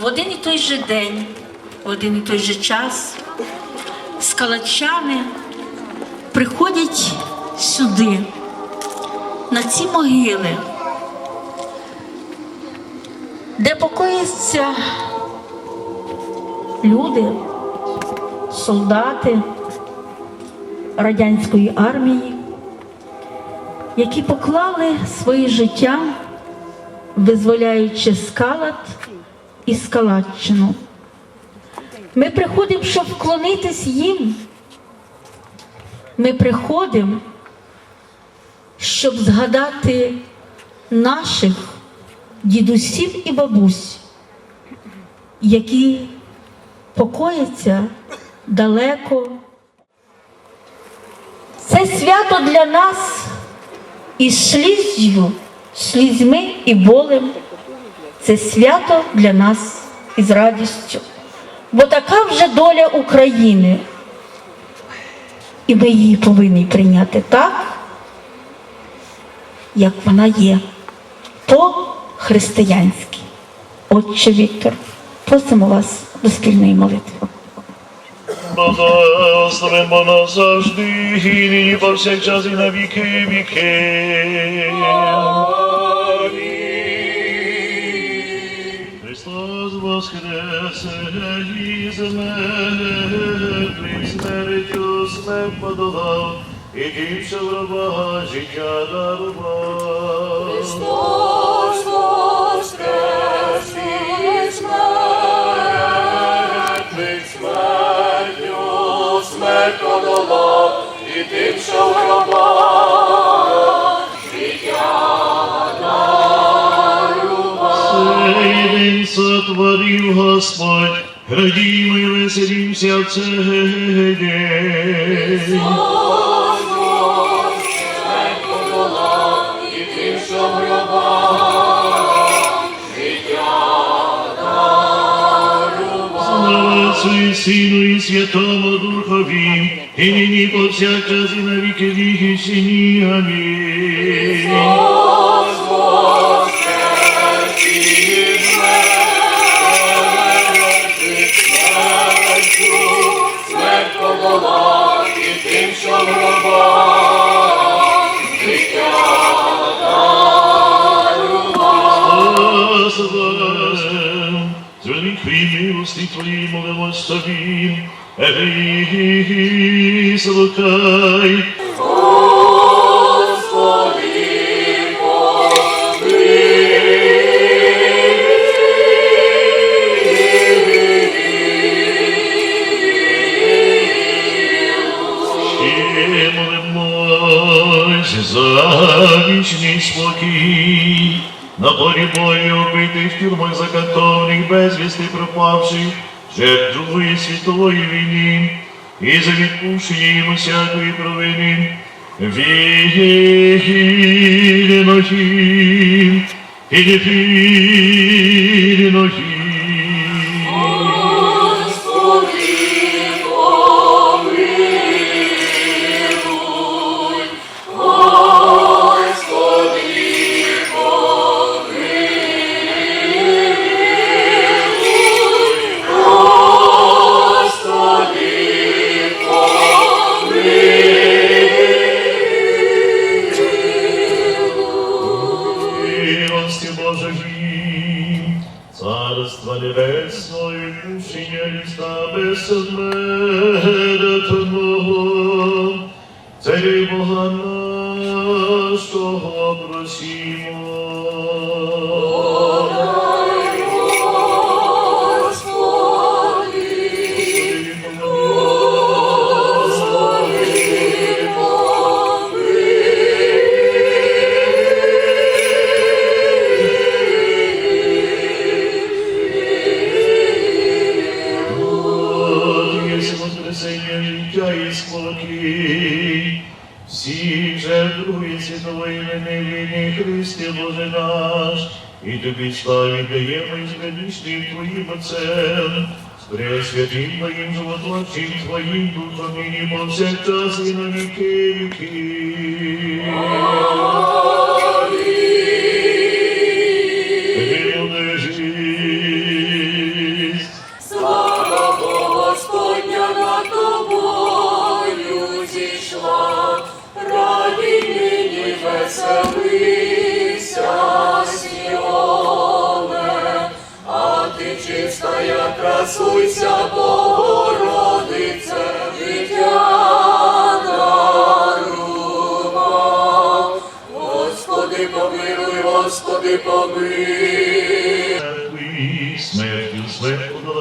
в один і той же день, в один і той же час скалачани приходять сюди, на ці могили, де покоїться люди, солдати радянської армії, які поклали своє життя, визволяючи скалат і скалатчину. Ми приходимо, щоб вклонитись їм. Ми приходимо, щоб згадати наших дідусів і бабусь, які покояться далеко. Це свято для нас із сліз'ю, слізьми і болем. Це свято для нас із радістю. Бо така вже доля України. І ми її повинні прийняти так, як вона є, по-християнськи. Отче Віктор, просимо вас до спільної молитви. Благословимо нас завжди, і нині повсякчас і на віки віки. І що в раба життя дарував. Подолав, і що в гробах Цей день сотворив Господь, радімо і веселімся в цей день. і Сину і Святому Духові, і нині повсякчас і на віки вічні. Амінь. І тим, що в гробах життя Господи, Зверни хвилі милості Твої, молимось Тобі, Ей, слухай, закатованих, безвісти пропавших, жертв Другої світової війни, і за відпущення їм усякої провини. Віренохі, і невіренохі. Милости Царство небесное, Небесного і пущення життя і спокій. Всі же Другої світової вини війни Христе Боже наш, і тобі славі даємо із величним Твоїм Отцем, з пресвятим Твоїм животворчим Твоїм Духом нині повсякчас і на віки віки. Застуйся, Богородице, дитя дарував. Господи, помилуй, Господи, помилуй. Смертю,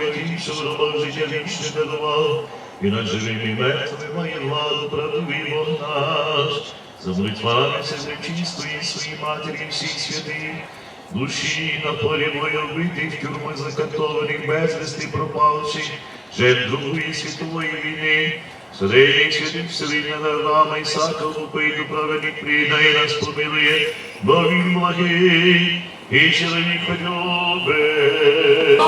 від іншого раба життя вічне дарував, і над живими і мертвими має владу, правдивий Бог наш. За молитвами Всечистої своїй матері всіх святих, душі на полі бою в тюрми закатованих, безвісти пропавших, жертв Другої світової війни, святих вселення Авраама, Ісака, купий до праведних приєднає нас помилує, бо він благий і чоловік любить.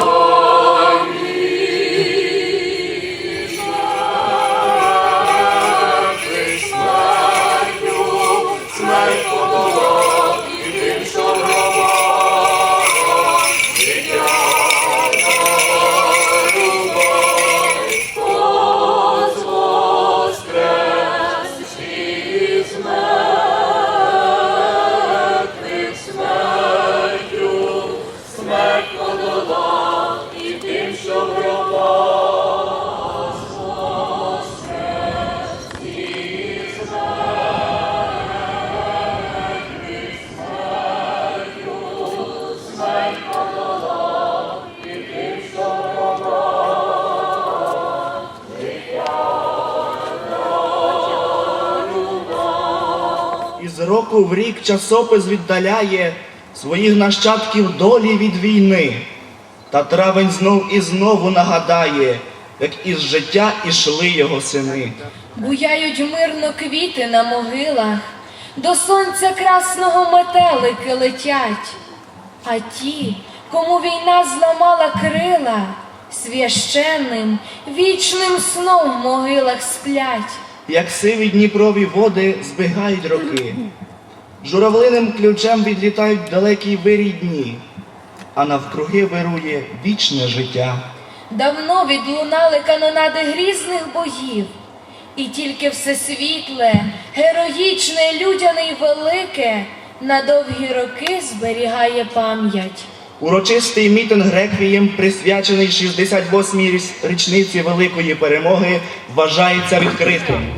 Року в рік часопис віддаляє своїх нащадків долі від війни. Та травень знов і знову нагадає, як із життя ішли його сини. Буяють мирно квіти на могилах, до сонця красного метелики летять, а ті, кому війна зламала крила, священним, вічним сном в могилах сплять. Як сиві Дніпрові води збігають роки, журавлиним ключем відлітають далекі вирій дні, а навкруги вирує вічне життя. Давно відлунали канонади грізних боїв, і тільки все світле, героїчне, людяне й велике на довгі роки зберігає пам'ять. Урочистий мітинг реквієм, присвячений 68-й річниці Великої перемоги, вважається відкритим.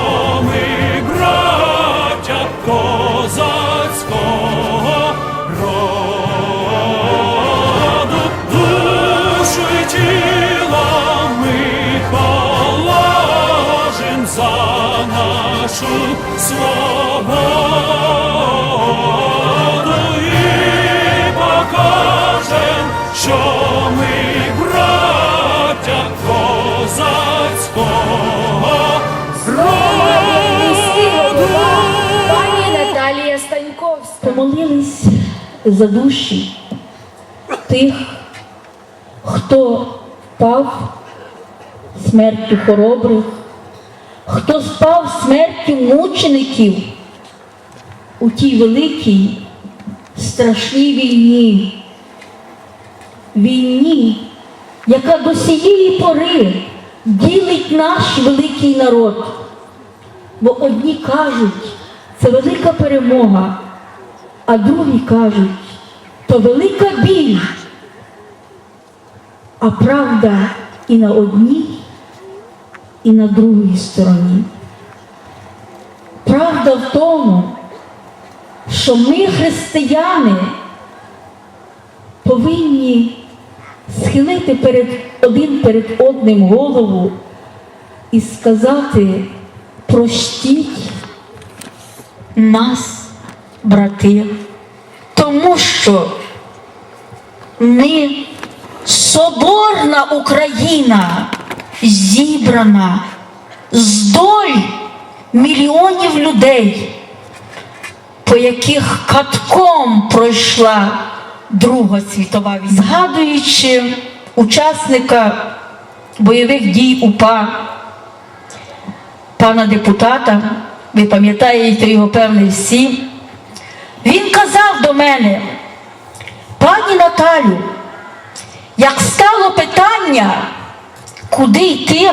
нашу свободу і покажем, що ми браття козацького роду. Пані Наталія Станьковська. помолились за душі тих, хто впав смертю хоробрих, хто спав смертю мучеників у тій великій страшній війні, війні, яка до сієї пори ділить наш великий народ. Бо одні кажуть, це велика перемога, а другі кажуть, то велика біль. А правда і на одній, і на другій стороні. Правда в тому, що ми, християни, повинні схилити перед один перед одним голову і сказати простіть нас, брати, тому що ми соборна Україна, зібрана з доль мільйонів людей, по яких катком пройшла Друга світова війна. Згадуючи учасника бойових дій УПА, пана депутата, ви пам'ятаєте його певне всі, він казав до мене, пані Наталю, як стало питання, куди йти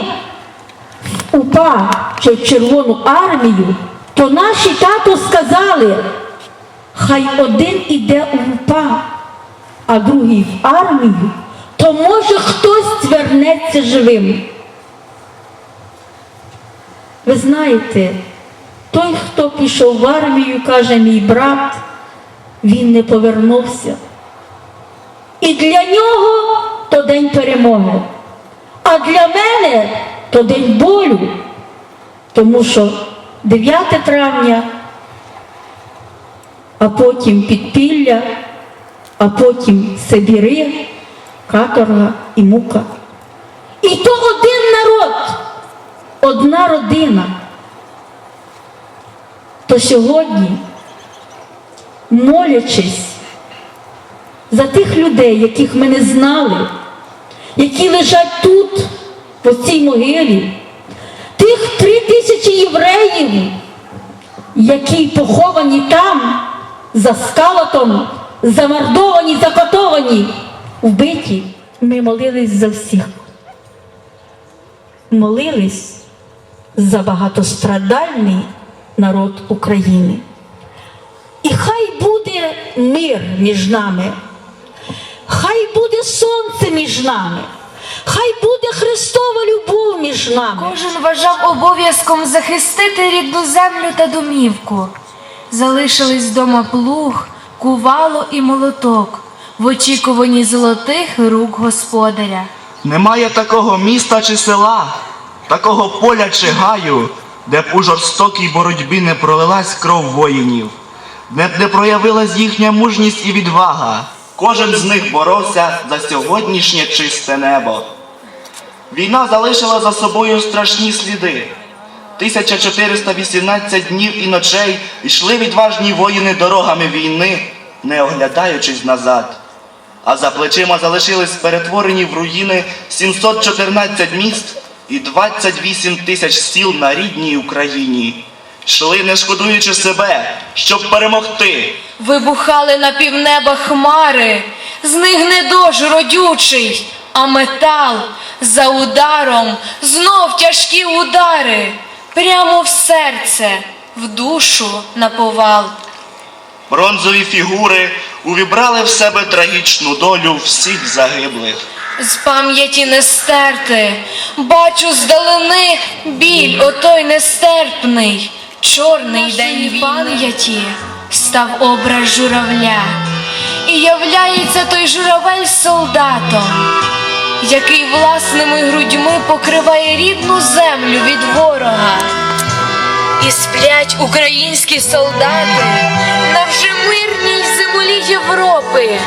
УПА чи Червону армію, то наші тато сказали, хай один іде у УПА, а другий в армію, то може хтось звернеться живим. Ви знаєте, той, хто пішов в армію, каже мій брат, він не повернувся. І для нього то день перемоги. А для мене то день болю, тому що 9 травня, а потім підпілля, а потім Сибіри, каторга і мука. І то один народ, одна родина. То сьогодні, молячись за тих людей, яких ми не знали, які лежать тут, по цій могилі, тих три тисячі євреїв, які поховані там, за скалатом, замордовані, закатовані, вбиті. Ми молились за всіх. Молились за багатострадальний народ України. І хай буде мир між нами, буде сонце між нами, хай буде Христова любов між нами. Кожен вважав обов'язком захистити рідну землю та домівку. Залишились вдома плуг, кувало і молоток в очікуванні золотих рук господаря. Немає такого міста чи села, такого поля чи гаю, де б у жорстокій боротьбі не пролилась кров воїнів, де б не проявилась їхня мужність і відвага. Кожен з них боровся за сьогоднішнє чисте небо. Війна залишила за собою страшні сліди. 1418 днів і ночей йшли відважні воїни дорогами війни, не оглядаючись назад. А за плечима залишились перетворені в руїни 714 міст і 28 тисяч сіл на рідній Україні. Йшли, не шкодуючи себе, щоб перемогти. Вибухали на півнеба хмари, з них не дощ родючий, а метал за ударом знов тяжкі удари, прямо в серце, в душу на повал. Бронзові фігури увібрали в себе трагічну долю всіх загиблих. З пам'яті не стерти, бачу здалени біль отой нестерпний, чорний день пам'яті став образ журавля, і являється той журавель солдатом, який власними грудьми покриває рідну землю від ворога. І сплять українські солдати на вже мирній землі Європи,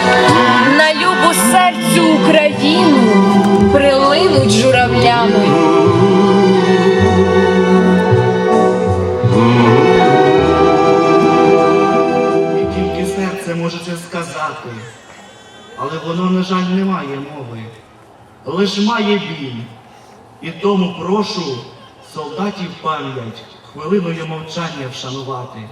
на любу серцю Україну сказати, але воно, на жаль, не має мови, лиш має біль. І тому прошу солдатів пам'ять хвилиною мовчання вшанувати.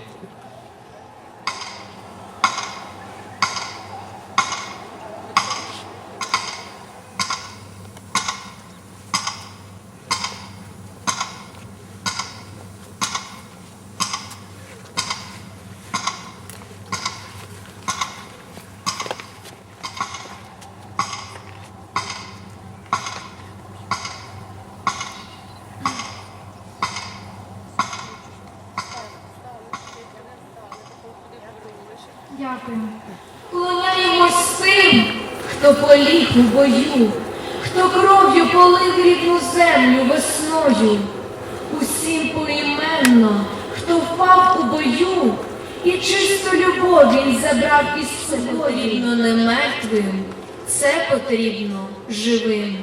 Хто поліг у бою, хто кров'ю полив рідну землю весною, усім поіменно, хто впав у бою, і чисту любов він забрав із собою. Потрібно не мертвим, це потрібно живим.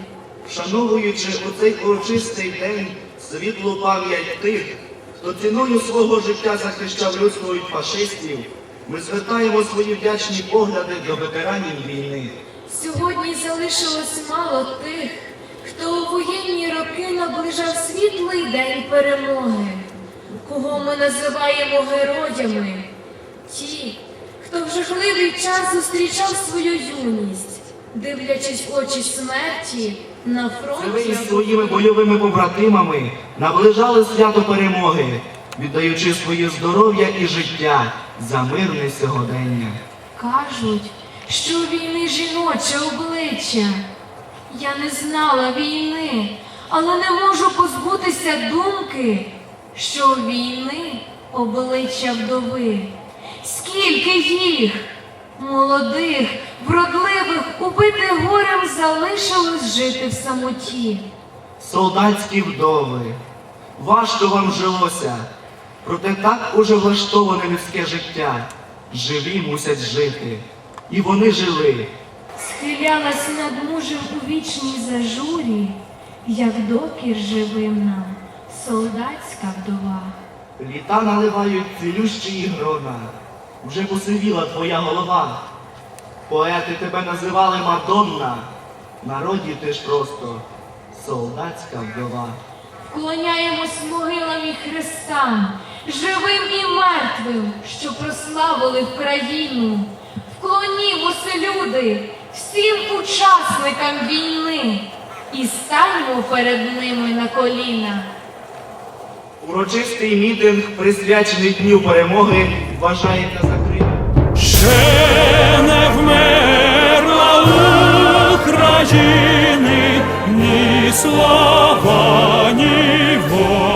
Вшановуючи у цей урочистий день світлу пам'ять тих, хто ціною свого життя захищав людство від фашистів, ми звертаємо свої вдячні погляди до ветеранів війни. Сьогодні залишилось мало тих, хто у воєнні роки наближав світлий день перемоги, кого ми називаємо героями, ті, хто в жахливий час зустрічав свою юність, дивлячись в очі смерті на Це ви із своїми бойовими побратимами наближали свято перемоги, віддаючи своє здоров'я і життя за мирне сьогодення. Кажуть, що війни жіноче обличчя. Я не знала війни, але не можу позбутися думки, що війни обличчя вдови. Скільки їх, молодих, вродливих, убитих горем залишилось жити в самоті. Солдатські вдови, важко вам жилося, проте так уже влаштоване людське життя. Живі мусять жити. І вони жили. Схилялась над мужем у вічній зажурі, як докір живим нам, солдатська вдова. Літа наливають цілющі грона. Вже посивіла твоя голова. Поети тебе називали Мадонна. Народі ти ж просто солдатська вдова. Вклоняємось могилам і хрестам, живим і мертвим, що прославили Вкраїну. Вклонімося, люди, всім учасникам війни і станьмо перед ними на коліна. Урочистий мітинг, присвячений Дню перемоги, вважається закритим. Ще не вмерла України ні слава, ні воля.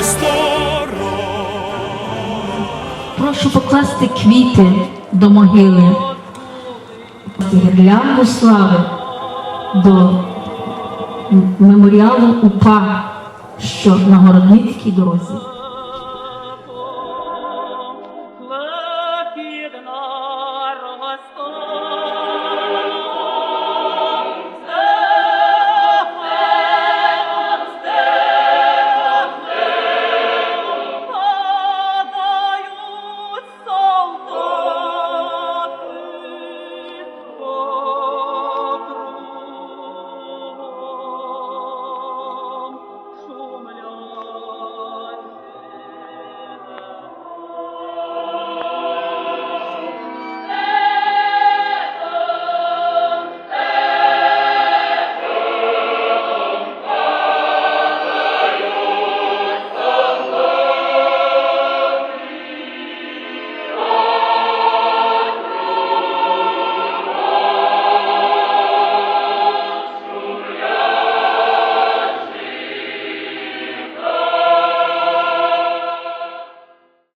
покласти квіти до могили, гірлянду слави до меморіалу УПА, що на Городницькій дорозі.